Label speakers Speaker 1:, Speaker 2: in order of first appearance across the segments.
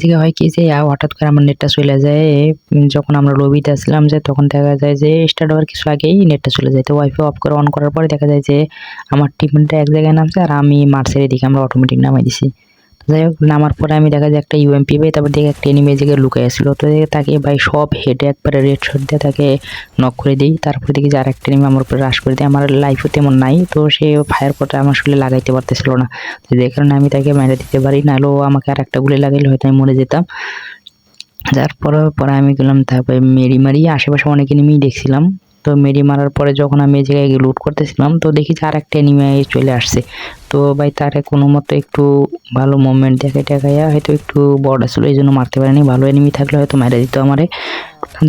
Speaker 1: দিকে হয় কি যে হঠাৎ করে আমার নেটটা চলে যায় যখন আমরা লবিতে আসলাম যে, তখন দেখা যায় যে স্টার্ট হওয়ার কিছু আগেই নেটটা চলে যায়। তো ওয়াইফাই অফ করে অন করার পরে দেখা যায় যে, আমার টিমটা এক জায়গায় নামছে আর আমি মার্চের দিকে আমরা অটোমেটিক নামাই দিছি। যাই হোক, নামার পরে আমি দেখা যায় একটা ইউএমপি পাই তারপর দেখে একটা এনিমে জায়গায় লুকাই আসছিল। তো দেখে তাকে ভাই সব হেঁটে একবারে রেড শট দিয়ে তাকে নক করে দিই। তারপরে দেখি যে আর একটা এনিমে আমার উপরে রাশ করে দিই আমার লাইফও তেমন নাই, তো সে ফায়ার করতে আমার আসলে লাগাইতে পারতেছিল না। তো যে কারণে আমি তাকে মেরে দিতে পারি নাহলেও আমাকে আর একটা গুলি লাগাইলে হয়তো আমি মরে যেতাম। যার পরে পরে আমি গেলাম, তারপরে মেরি মারি আশেপাশে অনেক এনিমি দেখছিলাম। তো মেরি মারার পরে যখন আমি এই জায়গায় লুট করতেছিলাম, তো দেখি যে আর একটা এনিমে চলে আসছে। তো ভাই তারে কোনো মতো একটু ভালো মুভমেন্ট দেখে টেকাইয়া হয়তো একটু বড় ছিল, এই জন্য মারতে পারিনি। ভালো এনিমি থাকলে হয়তো মেরে দিত আমারে।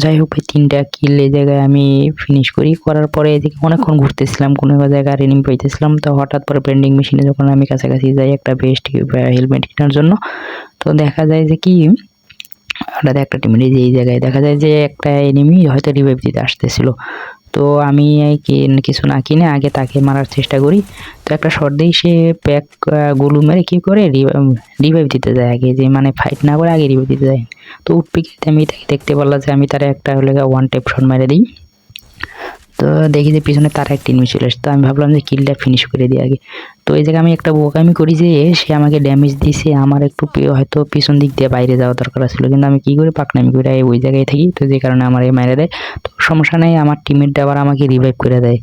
Speaker 1: যাই হোক ভাই, তিনটা কিল এই জায়গায় আমি ফিনিশ করি। করার পরে এদিকে অনেকক্ষণ ঘুরতেছিলাম, কোনো জায়গায় আর এনিমি পাইতেছিলাম। তো হঠাৎ করে পেন্ডিং মেশিনে যখন আমি কাছাকাছি যাই একটা বেস্ট হেলমেট কেনার জন্য, তো দেখা যায় যে কি হঠাৎ একটা টিমের যে এই জায়গায় দেখা যায় যে একটা এনিমি হয়তো রিভাইভ দিতে আসতেছিল। তো আমি কিছু না কিনে আগে তাকে মারার চেষ্টা করি। তো একটা শট দিই, সে প্যাক গুলু মেরে কী করে রিভাইভ দিতে যায় আগে, যে মানে ফাইট না করে আগে রিভাইভ দিতে যায়। তো উঠপিকে আমি তাকে দেখতে পারলাম যে আমি তার একটা হলে ওয়ান টেপ শট মেরে দিই। তো দেখি যে পিছনে তার একটা এনিমি চলে আসছে তো আমি ভাবলাম যে কিলটা ফিনিশ করে দিই আগে। এই জায়গায় আমি একটা বোকামি করি যে সে আমাকে ড্যামেজ দিয়েছে, আমার একটু হয়তো পিছন দিক দিয়ে বাইরে যাওয়া দরকার ছিল কিন্তু আমি কি করি? পাকনামি করে ওই জায়গায় থাকি। তো যে কারণে আমার এই মাইরে দেয়। তো সমস্যা নেই, আমার টিমের আবার আমাকে রিভাইভ করে দেয়।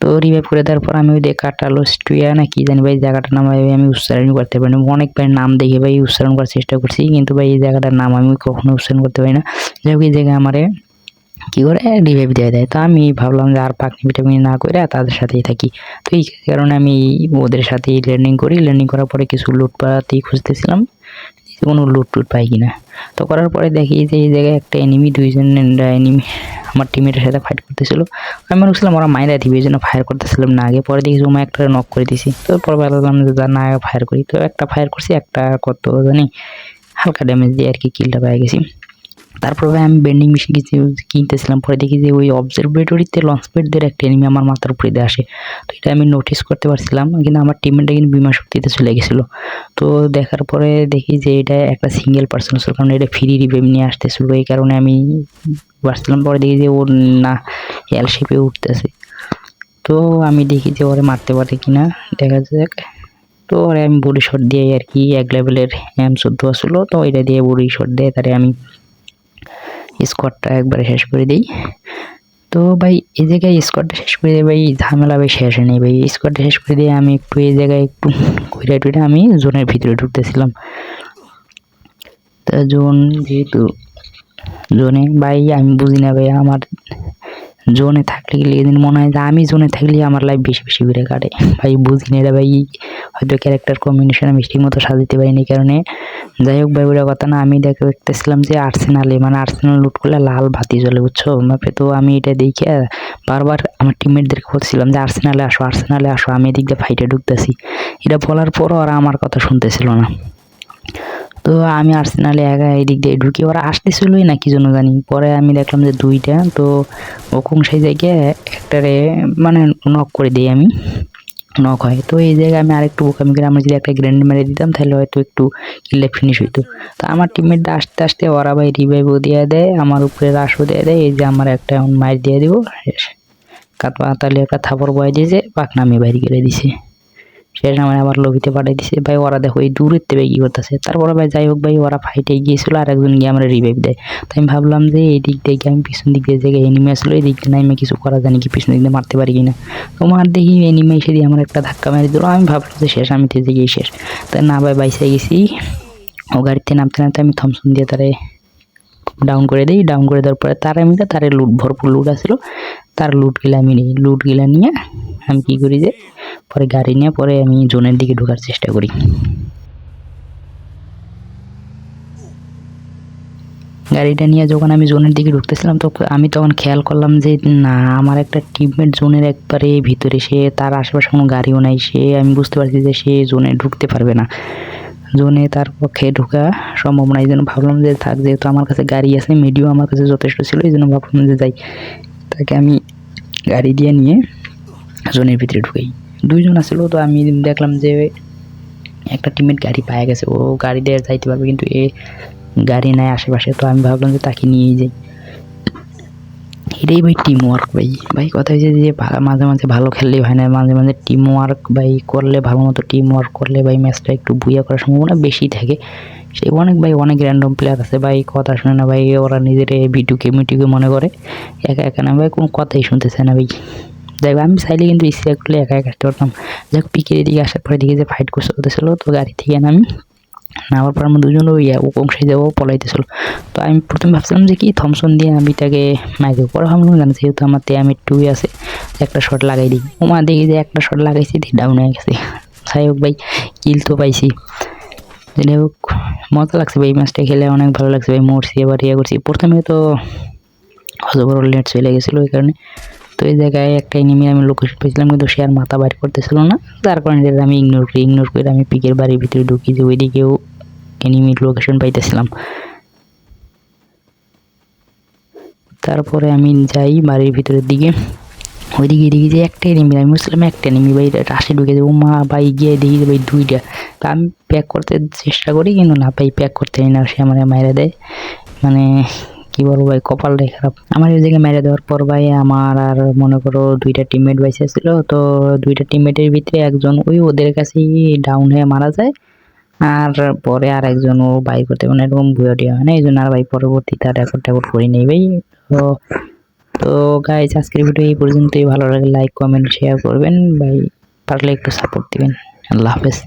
Speaker 1: তো রিভাইভ করে দেওয়ার পর আমি ওই কাটালো স্টুয়া না কি জানি ভাই, জায়গাটার নাম ভাই আমি উচ্চারণ করতে পারি না। অনেক ভাই নাম দেখে ভাই উচ্চারণ করার চেষ্টা করছি, কিন্তু ভাই এই জায়গাটার নাম আমি কখনো উচ্চারণ করতে পারি না। যাই হোক, এই জায়গায় আমারে কি করে? রিভাইভ দিয়ে দেয় তো আমি ভাবলাম যে আর পাকনি পিটামি না করে তাদের সাথেই থাকি। তো এই কারণে আমি ওদের সাথেই ল্যান্ডিং করি। ল্যান্ডিং করার পরে কিছু লুটপাতি খুঁজতেছিলাম। কোনো লুট টুট পাই কিনা। তো করার পরে দেখি যে এই জায়গায় একটা এনিমি দুইজন এনিমি আমার টিমের সাথে ফাইট করতেছিল। আমি মনে করছিলাম ওরা মাইরা দিবে, এই জন্য ফায়ার করতেছিলাম না আগে। পরে দেখি জমা একটা নক করে দিছি। তো পরে ভাবলাম যে না ফায়ার করি। তো একটা ফায়ার করছি, একটা কত জানি হালকা ড্যামেজ দিয়ে আর কি কিলটা পেয়ে গেছি। তারপর আমি বেন্ডিং মেশিন কিছু কিনতেছিলাম। পরে দেখি যে ওই অবজারভেটরিতে লঞ্চ প্যাডদের একটা এনিমি আমার মাথার উপরে দিয়ে আসে। তো এটা আমি নোটিস করতে পারছিলাম, কিন্তু আমার টিমমেটটা কিন্তু বিমা শক্তিতে চলে গেছিল। তো দেখার পরে দেখি যে এটা একটা সিঙ্গেল পার্সন ছিল, কারণ এটা ফ্রি রিভেভ নিয়ে আসতেছিল। এই কারণে আমি বাড়ছিলাম পরে দেখি যে ওর না এল শেপে উঠতেছে। তো আমি দেখি যে ওরে মারতে পারে কিনা, দেখা যাক। তো ওরে আমি বডি শট দিয়ে আর কি, এক লেভেলের এম চোদ্দ আসলো তো এটা দিয়ে বডি শট দিয়ে তারে আমি স্কোয়াডটা একবারে শেষ করে দিই। তো ভাই, এই জায়গায় স্কোয়াডটা শেষ করে দিয়ে ভাই, ঝামেলা ভাই শেষ হয়নি ভাই। স্কোয়াডটা শেষ করে দিয়ে আমি একটু এই জায়গায় একটু ঘুরে টুরে আমি জোনের ভিতরে ঢুকতেছিলাম। তা জোন যেহেতু জোনে, ভাই আমি বুঝি না ভাই, আমার জোনে থাকলে গেলে এদিন মনে হয় যে আমি জোনে থাকলে আমার লাইফ বেশি বেশি ঘুরে কাটে ভাই বুঝি না এটা ভাই, হয়তো ক্যারেক্টার কম্বিনেশন আমি ঠিক মতো সাজাতে পারিনি কারণে। যাই হোক ভাই ওটা কথা না, আমি দেখে দেখতেছিলাম যে আর্সেনালে মানে আর্সেনাল লুট করলে লাল বাতি জ্বলে, বুঝছ? তো আমি এটা দেখে বারবার আমার টিমমেটদেরকে বলছিলাম যে আর্সেনালে আসো আর্সেনালে আসো, আমি এদিক দিয়ে ফাইটে ঢুকতেছি। এটা বলার পরও ওরা আমার কথা শুনতেছিল না। তো আমি আর্সেনালে একা এদিক দিয়ে ঢুকি। ওরা আসতেছিলই না, কি জন্য জানি? পরে আমি দেখলাম যে দুইটা, তো ওরকম সেই জায়গায় একটারে মানে নক করে দিই আমি নক হয়। তো এই জায়গায় আমি আরেকটু বোকামি করে আমার যদি একটা গ্র্যান্ড মেরে দিতাম, তাহলে হয়তো একটু কিল্লে ফিনিশ হইতো। তো আমার টিমমেটটা আস্তে আস্তে ওরা ভাই রিভাইভও দিয়ে দেয়, আমার উপরে রাশও দিয়ে দেয়, এই যে আমার একটা মাইর দিয়ে দিব কাতপা তাহলে একটা থাপড় বয় দিয়েছে পাকনা আমি বাইরে গেলে দিছে। শেষ আমার আবার লবিতে পাঠিয়ে দিছে। ভাই, ওরা দেখো এই দূরের থেকে কি করতেছে? তারপরে ভাই, যাই হোক ভাই, ওরা ফাইটে গিয়েছিল আর একজন গিয়ে আমরা রিভাইভ দেয়। তো আমি ভাবলাম যে এই দিক দিয়ে আমি পিছন দিক দিয়ে জায়গায় এনিমে আসলো, এই দিক দিয়ে আমি কিছু করা জানি কি পিছন দিক দিয়ে মারতে পারি কিনা। তোমার দেখি এনিমে এসে দিয়ে আমার একটা ধাক্কা মেরে দিল। আমি ভাবলাম যে শেষ, আমি তেজে গিয়ে শেষ। তাই না ভাই, বাইসে গেছি। ও গাড়িতে নামতে নামতে আমি থমসন দিয়ে তারে ডাউন করে দিই। ডাউন করে দেওয়ার পরে তার আমি, তারে লুট ভরপুর লুট আসলো। তার লুট গিলা আমি নিই। লুট গিলা নিয়ে আমি কী করি যে পরে গাড়ি নিয়ে পরে আমি জোনের দিকে ঢোকার চেষ্টা করি। গাড়িটা নিয়ে যখন আমি জোনের দিকে ঢুকতেছিলাম, তো আমি তখন খেয়াল করলাম যে, না, আমার একটা টিমমেট জোনের একবারে ভিতরে, সে তার আশেপাশে কোনো গাড়িও নাই, সে আমি বুঝতে পারছি যে সে জোনে ঢুকতে পারবে না। জোনে তার পক্ষে ঢোকা সম্ভব না, এই জন্য ভাবলাম যে, থাক, যেহেতু আমার কাছে গাড়ি আছে মিডিও আমার কাছে যথেষ্ট ছিল, এই জন্য ভাবলাম যে যাই। তাকে আমি গাড়ি দিয়ে নিয়ে জোনের ভিতরে ঢুকাই। দুইজন আসলো তো আমি দেখলাম যে একটা টিমের গাড়ি পায়ে গেছে। ও গাড়ি দিয়ে যাইতে পারবে, কিন্তু এ গাড়ি নাই আশেপাশে। তো আমি ভাবলাম যে তাকে নিয়েই যাই। এটাই ভাই টিম ওয়ার্ক ভাই। ভাই, কথা হয়েছে যে মাঝে মাঝে ভালো খেললেই হয় না, মাঝে মাঝে টিম ওয়ার্ক ভাই করলে, ভালো মতো টিম ওয়ার্ক করলে ভাই ম্যাচটা একটু বুইয়া করার সম্ভাবনা বেশি থাকে। সে অনেক ভাই, অনেক র্যান্ডম প্লেয়ার আছে ভাই, কথা শুনে না ভাই, ওরা নিজের ভিটুকে মিটুকে মনে করে। একা একা না ভাই, কোনো কথাই শুনতেছে না ভাই। দেখ, আমি চাইলে কিন্তু ইচ্ছা করলে একা একা আসতে পারতাম। যাক পিকের এদিকে আসার পরে দিকে যে ফাইট করতে চলতেছিল তো গাড়ি থেকে নামি। নামার পর আমরা দুজন ওই অংশে যাব পলাইতেছিল। তো আমি প্রথমে ভাবছিলাম যে কি থমসন দিয়ে আমি তাকে মাইকে পরে ভাবলাম, জানি, যেহেতু আমার তেয়ামের টুই আছে, একটা শট লাগাই দিই। ওমা দেখি যে একটা শট লাগাইছি দিয়ে ডাউন হয়ে গেছে। যাই হোক ভাই কিল তো পাইছি। যাই হোক, মজা লাগছে ভাই ম্যাচটা খেলে অনেক ভালো লাগছে ভাই, মরছি, এবার ইয়ে করছি। প্রথমে তো অজবর নেট চলে গেছিল ওই কারণে। তো এই জায়গায় একটা এনিমি আমি লোকেশন পেয়েছিলাম, কিন্তু সে আর মাথা বাইর করতেছিল না। যার কারণে আমি ইগনোর করি ইগনোর করে আমি পিকের বাড়ির ভিতরে ঢুকি, যে ওইদিকেও এনিমির লোকেশন পাইতেছিলাম। তারপরে আমি যাই বাড়ির ভিতরের দিকে। ওইদিকে দেখি যে একটা এনিমি আমি বুঝলাম একটা এনিমি ভাই রাশে ঢুকে যাব। মা, ভাই, গিয়ে দেখি যে ভাই দুইটা। তা আমি প্যাক করতে চেষ্টা করি, কিন্তু না, ভাই প্যাক করতে না, সে আমার মায়েরা দেয়। মানে কি বলব ভাই কপালটাই খারাপ। আমার জায়গায় মেরে দেওয়ার পর ভাই আমার আর মনে করো দুইটা টিমমেট বাইসে ছিল, তো দুইটা টিমমেটের ভিতরে একজন ওই ওদের কাছেই ডাউন হয়ে মারা যায়, আর পরে আর একজন ও বাই করতে মানে এরকম ভুয়টি হয় না, এই জন্য আর ভাই পরবর্তীতে আর রেকর্ড টেকর্ড করি নেই ভাই। তো তো গাইজ আজকের ভিডিও এই পর্যন্তই। ভালো লাগে লাইক কমেন্ট শেয়ার করবেন। ভাই, পারলে একটু সাপোর্ট দিবেন। আল্লাহ হাফেজ।